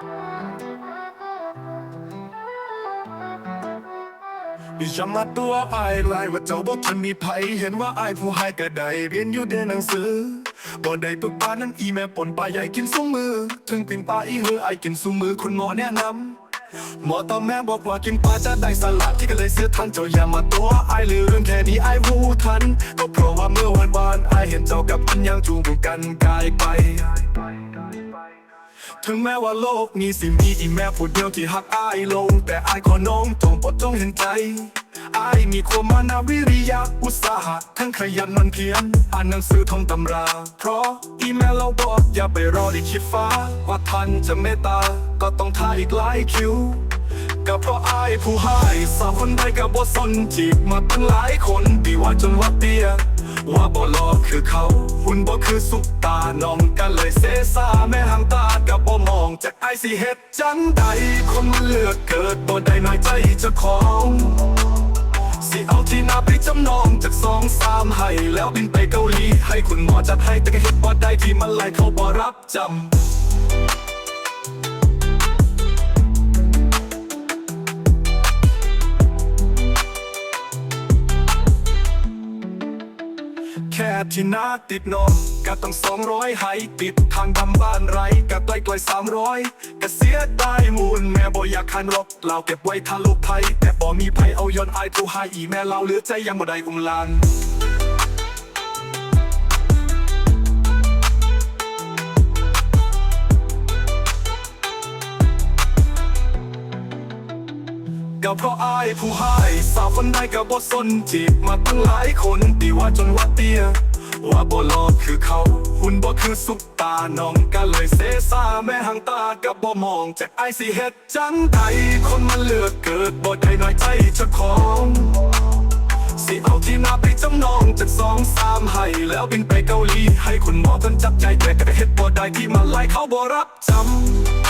อย่ามาตัวอายลายว่าเจ้าบอกทันมีไผเห็นว่าอายผู้ให้ก็ได้เรียนอยู่ในหนังสือบ่ได้ปึกปานั้นอีแม่ปนปลาใหญ่กินซุ้มมือ ถึงเป็นปลาอีเหือไอายกินซุ้มมือคุณหมอแนะนำหมอตอแม่บอกว่ากินปลาจะได้สลัดที่ก็เลยเสียทันเจ้าอย่ามาตัวอายเลยเรื่องแค่นี้อายรู้ทัน ก็เพราะว่าเมื่อวันวานอายเห็นเจ้ากับมันยังจูงกันกายไป ถึงแม้ว่าโลกนี้สิมีอีแม่ผู้เดียวที่หักอายลง แต่อายขอน้องจงโปรดจงเห็นใจอายมีความมานาวิริยะอุตสาหะทั้งขยันมันเพียรอ่านหนังสือท่องตำรา เพราะอีแม่เราบอกอย่าไปรอดิคิดฟ้า ว่าท่านจะเมตตา ก็ต้องท่าอีกหลายคิวก็เพราะอายผู้ให้สาวคนใดก็บ่สนจีบมาตั้งหลายคนดีว่าจนว่าเตี้ย ว่าบ่หลอกคือเขา หุ่นบ่คือสุกตาน้องกันเลยเซซาแม่หางตากับบ่มองจากไอสิเฮ็ดจังใดคนมันเลือกเกิดบ่ได้น้อยใจเจ้าของสิเอาที่นาไปจำนองจากสองสามให้ แล้วบินไปเกาหลีให้คุณหมอจัดให้แต่ก็เฮ็ดบ่ได้ที่มันไหลเขาบ่รับจำ แค่ที่นาติดนอนก็ต้องสองร้อยให้ติดทางดำบ้านไรก็ใกล้ใกล้สามร้อยกะเสียดายมูลแม่บ่อยากคันรบเราเก็บไว้ทะลุไทยแต่บ่มีไผเอาย้อนอายทูหาอีแม่เราเหลือใจยังบ่ได้อุ้มลาน ก็เพราะอายผู้ให้สาวคนใดก็บ่สนจีบมาตั้งหลายคนดีว่าจนว่าเตี้ยว่าบ่หลอกคือเขา หุ่นบ่คือสุกตาน้องก็เลยเสซาแม่หางตากับบ่มองจากไอสิเฮ็ดจังใดคนมันเลือกเกิดบ่ได้น้อยใจเจ้าของสิเอาที่นาไปจำนองจากสองสามให้ แล้วบินไปเกาหลีให้คุณหมอเพิ่นจับใจแต่ก็เฮ็ดบ่ได้ที่มาไล่เขาบ่รับจำ